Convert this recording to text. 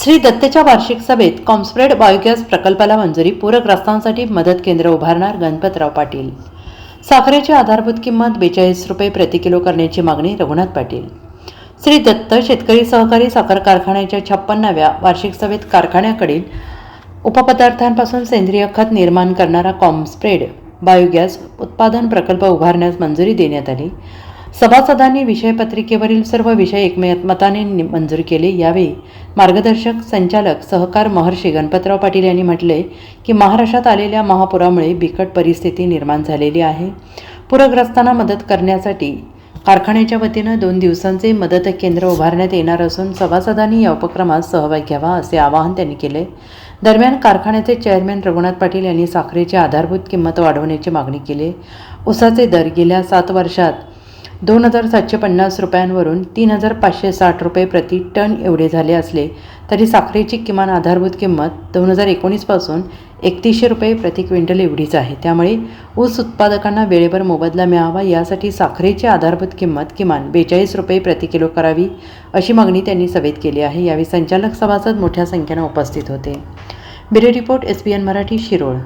श्री दत्तच्या वार्षिक सभेत कॉम्स्प्रेड बायोगॅस प्रकल्पाला मंजुरी पूरग्रस्तांसाठी मदत केंद्र उभारणार गणपतराव पाटील. साखरेची आधारभूत किंमत बेचाळीस रुपये प्रति किलो करण्याची मागणी रघुनाथ पाटील. श्री दत्त शेतकरी सहकारी साखर कारखान्याच्या छप्पन्नाव्या वार्षिक सभेत कारखान्याकडील उपपदार्थांपासून सेंद्रिय खत निर्माण करणारा कॉम्स्प्रेड बायोगॅस उत्पादन प्रकल्प उभारण्यास मंजुरी देण्यात आली. सभासदांनी विषयपत्रिकेवरील सर्व विषय एकमताने मंजूर केले. यावेळी मार्गदर्शक संचालक सहकार महर्षी गणपतराव पाटील यांनी म्हटले की महाराष्ट्रात आलेल्या महापुरामुळे बिकट परिस्थिती निर्माण झालेली आहे. पूरग्रस्तांना मदत करण्यासाठी कारखान्याच्या वतीनं दोन दिवसांचे मदत केंद्र उभारण्यात येणार असून सभासदांनी या उपक्रमात सहभाग घ्यावा असे आवाहन त्यांनी केले. दरम्यान कारखान्याचे चेअरमॅन रघुनाथ पाटील यांनी साखरेची आधारभूत किंमत वाढवण्याची मागणी केली. उसाचे दर गेल्या सात वर्षात दोन हजार सातशे पन्नास रुपयांवरून तीन हजार पाचशे साठ रुपये प्रति टन एवढे झाले असले तरी साखरेची किमान आधारभूत किंमत दोन हजार एकोणीसपासून एकतीसशे रुपये प्रति क्विंटल एवढीच आहे. त्यामुळे ऊस उत्पादकांना वेळेवर मोबदला मिळावा यासाठी साखरेची आधारभूत किंमत किमान बेचाळीस रुपये प्रति किलो करावी अशी मागणी त्यांनी सभेत केली आहे. यावेळी संचालक सभासद मोठ्या संख्येनं उपस्थित होते. Bureau report S B N Marathi Shirol.